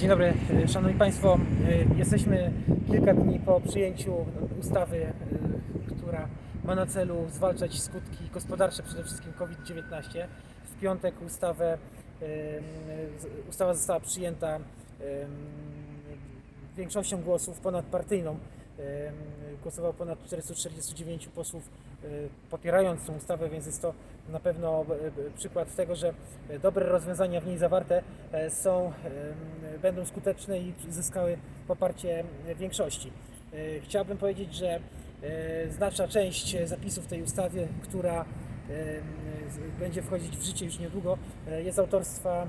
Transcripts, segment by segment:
Dzień dobry, e, Szanowni Państwo. E, Jesteśmy kilka dni po przyjęciu ustawy, e, która ma na celu zwalczać skutki gospodarcze, przede wszystkim COVID-19. W piątek ustawę, ustawa została przyjęta większością głosów ponadpartyjną. Głosowało ponad 449 posłów e, popierając tą ustawę, więc jest to na pewno e, e, przykład tego, że dobre rozwiązania w niej zawarte są, będą skuteczne i zyskały poparcie większości. Chciałbym powiedzieć, że znaczna część zapisów tej ustawy, która będzie wchodzić w życie już niedługo, jest autorstwa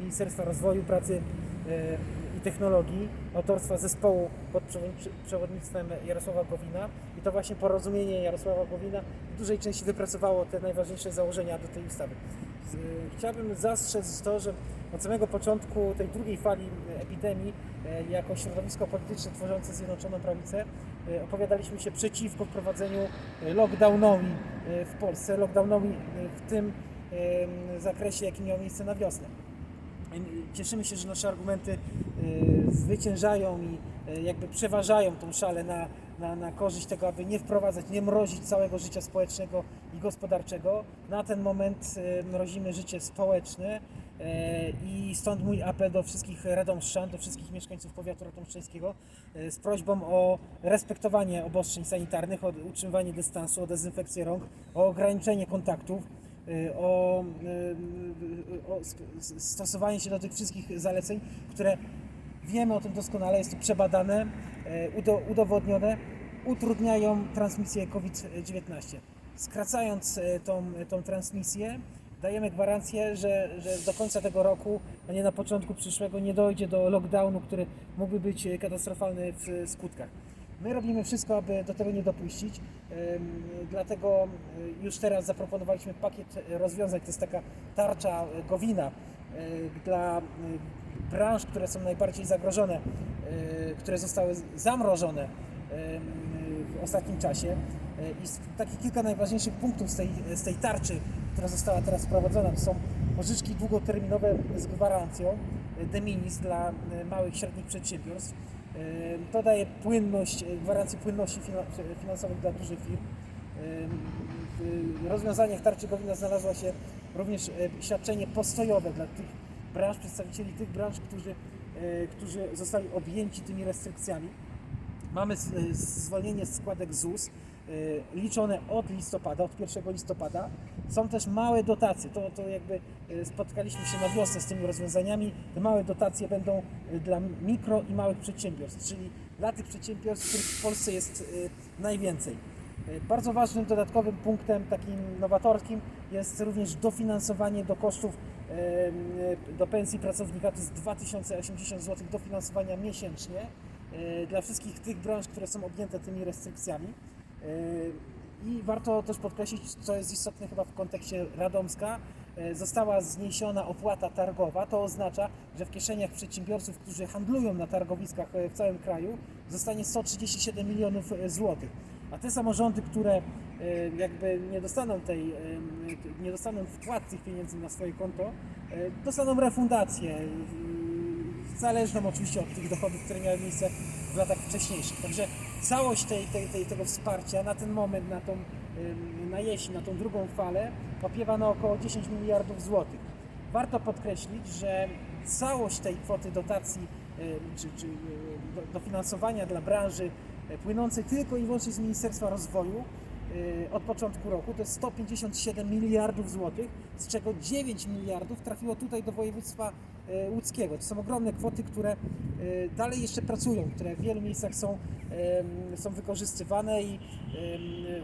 Ministerstwa Rozwoju, Pracy i Technologii, autorstwa zespołu pod przewodnictwem Jarosława Gowina i to właśnie porozumienie Jarosława Gowina w dużej części wypracowało te najważniejsze założenia do tej ustawy. Chciałbym zastrzec to, że od samego początku tej drugiej fali epidemii, e, jako środowisko polityczne tworzące Zjednoczoną Prawicę, e, opowiadaliśmy się przeciwko wprowadzeniu e, lockdownowi e, w Polsce, lockdownowi e, w tym zakresie, jaki miał miejsce na wiosnę. Cieszymy się, że nasze argumenty zwyciężają i y, jakby przeważają tą szalę na, na, na korzyść tego, aby nie wprowadzać, nie mrozić całego życia społecznego i gospodarczego. Na ten moment y, mrozimy życie społeczne y, i stąd mój apel do wszystkich radomszczan, do wszystkich mieszkańców powiatu radomszczańskiego y, z prośbą o respektowanie obostrzeń sanitarnych, o utrzymywanie dystansu, o dezynfekcję rąk, o ograniczenie kontaktów y, o, y, o stosowanie się do tych wszystkich zaleceń, które wiemy o tym doskonale, jest to przebadane, e, udo, udowodnione, utrudniają transmisję COVID-19. Skracając e, tą, tą transmisję, dajemy gwarancję, że, że do końca tego roku, a nie na początku przyszłego, nie dojdzie do lockdownu, który mógłby być e, katastrofalny w skutkach. My robimy wszystko, aby do tego nie dopuścić. Dlatego już teraz zaproponowaliśmy pakiet rozwiązań. To jest taka tarcza Gowina dla branż, które są najbardziej zagrożone, y, które zostały zamrożone ym, w ostatnim czasie. Y, I z takich kilka najważniejszych punktów z tej, z tej tarczy, która została teraz wprowadzona, to są pożyczki długoterminowe z gwarancją y, de minimis dla y, małych i średnich przedsiębiorstw. Y, To daje płynność, y, gwarancję płynności fina- finansowych dla dużych firm. Y, W rozwiązaniach tarczy Gowina znalazła się również y, świadczenie postojowe dla tych branż, przedstawicieli tych branż, którzy, y, którzy zostali objęci tymi restrykcjami. Mamy y, zwolnienie z składek ZUS y, liczone od listopada, od 1 listopada. Są też małe dotacje. To, to jakby spotkaliśmy się na wiosnę z tymi rozwiązaniami. Te małe dotacje będą dla mikro i małych przedsiębiorstw, czyli dla tych przedsiębiorstw, których w Polsce jest najwięcej. Bardzo ważnym dodatkowym punktem takim nowatorskim jest również dofinansowanie do kosztów do pensji pracownika. To jest 2080 zł dofinansowania miesięcznie y, dla wszystkich tych branż, które są objęte tymi restrykcjami. Y, I warto też podkreślić, co jest istotne chyba w kontekście Radomska, y, została zniesiona opłata targowa. To oznacza, że w kieszeniach przedsiębiorców, którzy handlują na targowiskach w całym kraju, zostanie 137 milionów złotych. A te samorządy, które jakby nie dostaną tej, y, nie dostaną wpłat tych pieniędzy na swoje konto, y, dostaną refundację, zależną oczywiście od tych dochodów, które miały miejsce w latach wcześniejszych. Także całość tej, tej, tej, tego wsparcia na ten moment, na tą na jesień, na tą drugą falę opiewa na około 10 miliardów złotych. Warto podkreślić, że całość tej kwoty dotacji czy, czy do- dofinansowania dla branży płynącej tylko i wyłącznie z Ministerstwa Rozwoju od początku roku to jest 157 miliardów złotych, z czego 9 miliardów trafiło tutaj do województwa y, łódzkiego. To są ogromne kwoty, które y, dalej jeszcze pracują, które w wielu miejscach są, są wykorzystywane i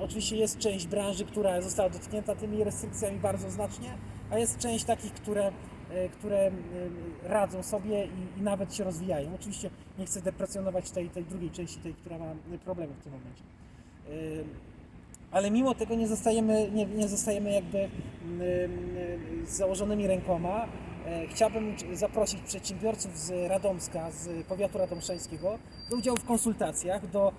oczywiście jest część branży, która została dotknięta tymi restrykcjami bardzo znacznie, a jest część takich, które, które radzą sobie i, i nawet się rozwijają. Oczywiście nie chcę deprecjonować tej, tej drugiej części, tej, która ma problemy w tym momencie. Ale mimo tego nie zostajemy, nie, nie zostajemy jakby mm, mm, z założonymi rękoma. E, Chciałbym zaprosić przedsiębiorców z Radomska, z powiatu radomszańskiego do udziału w konsultacjach, do,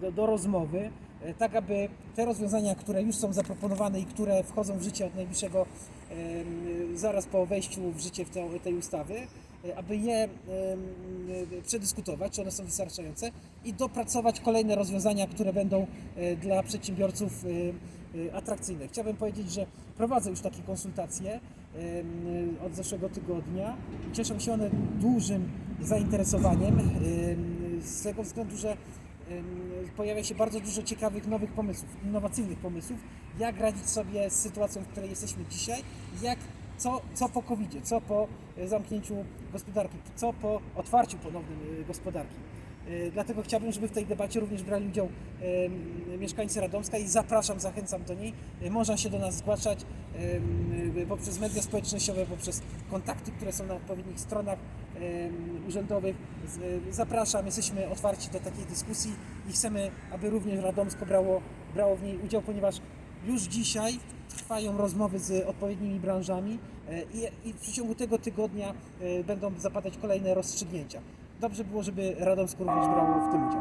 do, do rozmowy tak aby te rozwiązania, które już są zaproponowane i które wchodzą w życie od najbliższego, em, zaraz po wejściu w życie tej ustawy, e, aby je e, przedyskutować, czy one są wystarczające i dopracować kolejne rozwiązania, które będą e, dla przedsiębiorców e, e, atrakcyjne. Chciałbym powiedzieć, że prowadzę już takie konsultacje od zeszłego tygodnia. Cieszą się one dużym zainteresowaniem em, z tego względu, że pojawia się bardzo dużo ciekawych nowych pomysłów, innowacyjnych pomysłów, jak radzić sobie z sytuacją, w której jesteśmy dzisiaj, jak co, co po covid co po e, zamknięciu gospodarki, co po otwarciu ponownym e, gospodarki. E, Dlatego chciałbym, żeby w tej debacie również brali udział em, mieszkańcy Radomska i zapraszam, zachęcam do niej. E, Można się do nas zgłaszać poprzez media społecznościowe, poprzez kontakty, które są na odpowiednich stronach urzędowych. Zapraszam, jesteśmy otwarci do takiej dyskusji i chcemy, aby również Radomsko brało, brało w niej udział, ponieważ już dzisiaj trwają rozmowy z odpowiednimi branżami i, w przeciągu tego tygodnia będą zapadać kolejne rozstrzygnięcia. Dobrze było, żeby Radomsko również brało w tym udział.